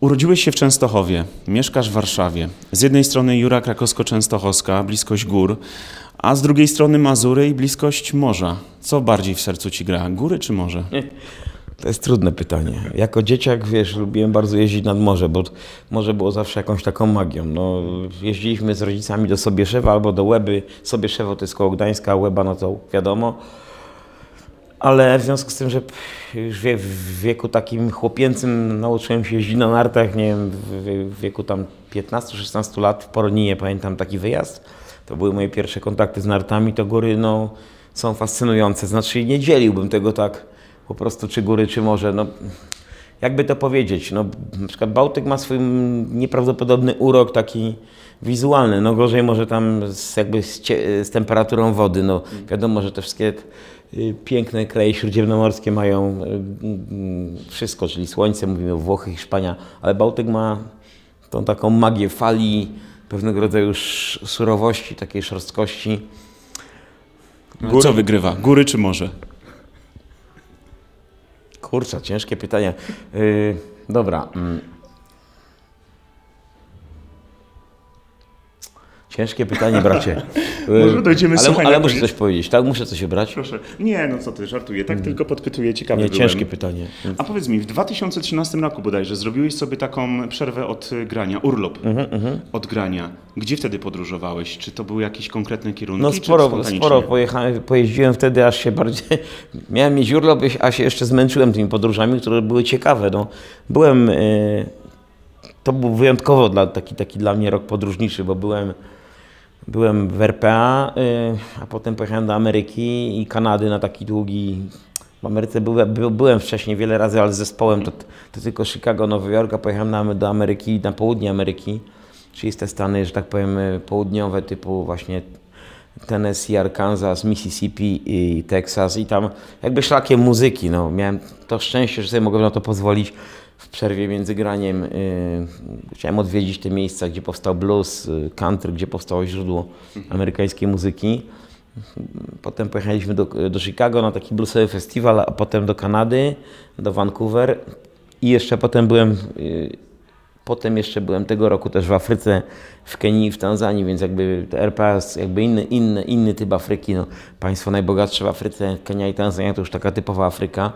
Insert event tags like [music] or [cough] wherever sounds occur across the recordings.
Urodziłeś się w Częstochowie, mieszkasz w Warszawie. Z jednej strony Jura Krakowsko-Częstochowska, bliskość gór, a z drugiej strony Mazury i bliskość morza. Co bardziej w sercu ci gra, góry czy morze? To jest trudne pytanie. Jako dzieciak, wiesz, lubiłem bardzo jeździć nad morze, bo morze było zawsze jakąś taką magią. No, jeździliśmy z rodzicami do Sobieszewa albo do Łeby. Sobieszewo to jest koło Gdańska, a Łeba no to wiadomo. Ale w związku z tym, że już w wieku takim chłopięcym nauczyłem się jeździć na nartach, nie wiem, w, wieku tam 15-16 lat w Poroninie pamiętam taki wyjazd. To były moje pierwsze kontakty z nartami, to góry no, są fascynujące. Znaczy nie dzieliłbym tego tak po prostu czy góry, czy morze. No, jakby to powiedzieć, no, na przykład Bałtyk ma swój nieprawdopodobny urok taki wizualny, no gorzej może tam z, jakby z, z temperaturą wody, no wiadomo, że te wszystkie piękne kraje śródziemnomorskie mają y, y, wszystko, czyli słońce, mówimy o Włochy, Hiszpania, ale Bałtyk ma tą taką magię fali, pewnego rodzaju surowości, takiej szorstkości. Góry. Co wygrywa, góry czy morze? Kurczę, ciężkie pytanie. Yy, dobra. Ciężkie pytanie, bracie. [laughs] Może dojdziemy ale, słuchaj, ale muszę koniec. coś powiedzieć, tak? Muszę coś brać? Proszę. Nie, no co ty, żartuję. Tak tylko podpytuję, ciekawy Nie, byłem. ciężkie pytanie. A powiedz mi, w 2013 roku bodajże zrobiłeś sobie taką przerwę od y, grania, urlop od grania. Gdzie wtedy podróżowałeś? Czy to były jakieś konkretne kierunki? No sporo, sporo pojechałem, pojeździłem wtedy, aż się bardziej... [laughs] Miałem mieć urlop, a się jeszcze zmęczyłem tymi podróżami, które były ciekawe. No, byłem... y, To był wyjątkowo dla, taki, taki dla mnie rok podróżniczy, bo byłem, byłem w RPA, y, a potem pojechałem do Ameryki i Kanady na taki długi... W Ameryce byłem, by- byłem wcześniej wiele razy, ale z zespołem to, to tylko Chicago, Nowy Jork, a pojechałem do Ameryki, na południe Ameryki, czyli te Stany, że tak powiem, y, południowe, typu właśnie Tennessee, Arkansas, Mississippi i Texas i tam jakby szlakiem muzyki. No. Miałem to szczęście, że sobie mogłem na to pozwolić w przerwie między graniem. Yy, chciałem odwiedzić te miejsca, gdzie powstał blues, y, country, gdzie powstało źródło amerykańskiej muzyki. Potem pojechaliśmy do, do Chicago na taki bluesowy festiwal, a potem do Kanady, do Vancouver i jeszcze potem byłem yy, Potem jeszcze byłem tego roku też w Afryce, w Kenii w Tanzanii, więc jakby RPA jest jakby inny, inny, inny typ Afryki. No, państwo najbogatsze w Afryce, Kenia i Tanzania to już taka typowa Afryka.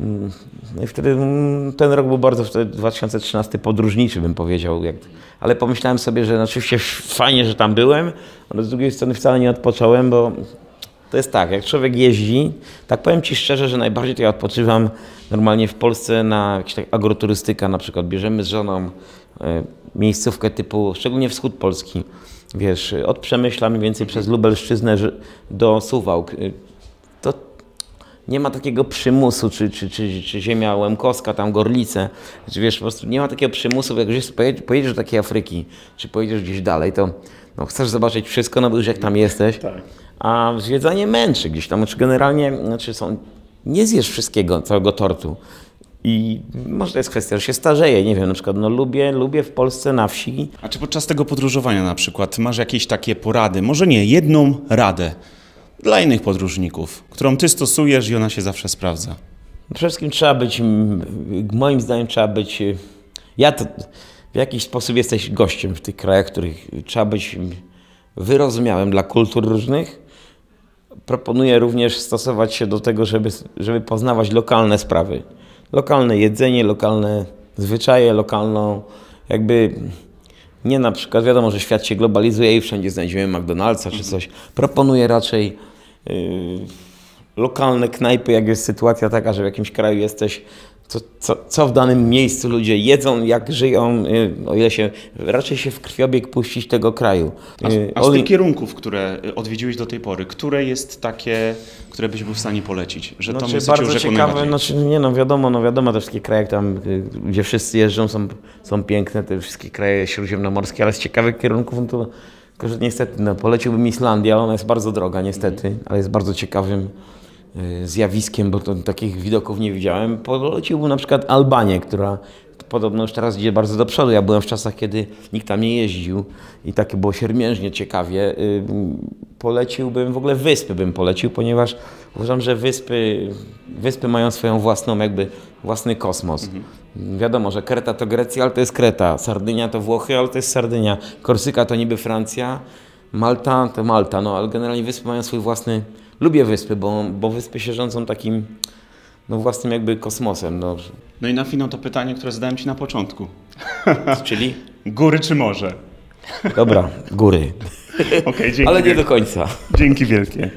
Mm, No i wtedy mm, ten rok był bardzo, wtedy 2013 podróżniczy bym powiedział. Ale pomyślałem sobie, że oczywiście fajnie, że tam byłem, ale z drugiej strony wcale nie odpocząłem, bo to jest tak, jak człowiek jeździ, tak powiem Ci szczerze, że najbardziej to ja odpoczywam normalnie w Polsce na jakąś tak agroturystyka na przykład. Bierzemy z żoną e, miejscówkę typu, szczególnie wschód Polski, wiesz, od Przemyśla mniej więcej przez Lubelszczyznę do Suwałk. Nie ma takiego przymusu, czy, czy, czy, czy ziemia łemkowska, tam Gorlice, czy wiesz, po prostu nie ma takiego przymusu, jak gdzieś pojedziesz, pojedziesz do takiej Afryki, czy pojedziesz gdzieś dalej, to no, chcesz zobaczyć wszystko, no bo już jak tam jesteś, Tak. a zwiedzanie męczy gdzieś tam, czy generalnie, znaczy są, nie zjesz wszystkiego, całego tortu. I może to jest kwestia, że się starzeje, nie wiem, na przykład, no lubię, lubię w Polsce na wsi, A czy podczas tego podróżowania na przykład masz jakieś takie porady, może nie, jedną radę dla innych podróżników, którą ty stosujesz i ona się zawsze sprawdza? Przede wszystkim trzeba być, moim zdaniem trzeba być, y, ja to, w jakiś sposób jesteś gościem w tych krajach, w których trzeba być wyrozumiałym dla kultur różnych. Proponuję również stosować się do tego, żeby, żeby poznawać lokalne sprawy. Lokalne jedzenie, lokalne zwyczaje, lokalną jakby... Nie na przykład, wiadomo, że świat się globalizuje i wszędzie znajdziemy McDonald'sa czy coś. Proponuję raczej yy, lokalne knajpy, jak jest sytuacja taka, że w jakimś kraju jesteś, co, co, co w danym miejscu ludzie jedzą, jak żyją, yy, o ile się, raczej się w krwiobieg puścić tego kraju. A, Yy, a z tych kierunków, które y, odwiedziłeś do tej pory, które jest takie, które byś był w stanie polecić? Że to Znaczy, bardzo ciekawe, znaczy, nie no wiadomo, no wiadomo, te wszystkie kraje tam, y, gdzie wszyscy jeżdżą są, są piękne, te wszystkie kraje śródziemnomorskie, ale z ciekawych kierunków, no to tylko, że niestety, no poleciłbym Islandię, ale ona jest bardzo droga niestety, ale jest bardzo ciekawym y, zjawiskiem, bo to, takich widoków nie widziałem. Poleciłbym na przykład Albanię, która podobno już teraz idzie bardzo do przodu. Ja byłem w czasach, kiedy nikt tam nie jeździł i takie było siermiężnie ciekawie. Y, Poleciłbym, w ogóle wyspy bym polecił, ponieważ uważam, że wyspy, wyspy mają swoją własną, jakby własny kosmos. Wiadomo, że Kreta to Grecja, ale to jest Kreta. Sardynia to Włochy, ale to jest Sardynia. Korsyka to niby Francja. Malta to Malta, no ale generalnie wyspy mają swój własny... Lubię wyspy, bo, bo wyspy się rządzą takim no, własnym jakby kosmosem. No. No i na finał to pytanie, które zadałem Ci na początku. [laughs] Czyli? Góry czy morze? Dobra, góry. [laughs] Okej, dzięki. Ale nie do końca. Dzięki wielkie.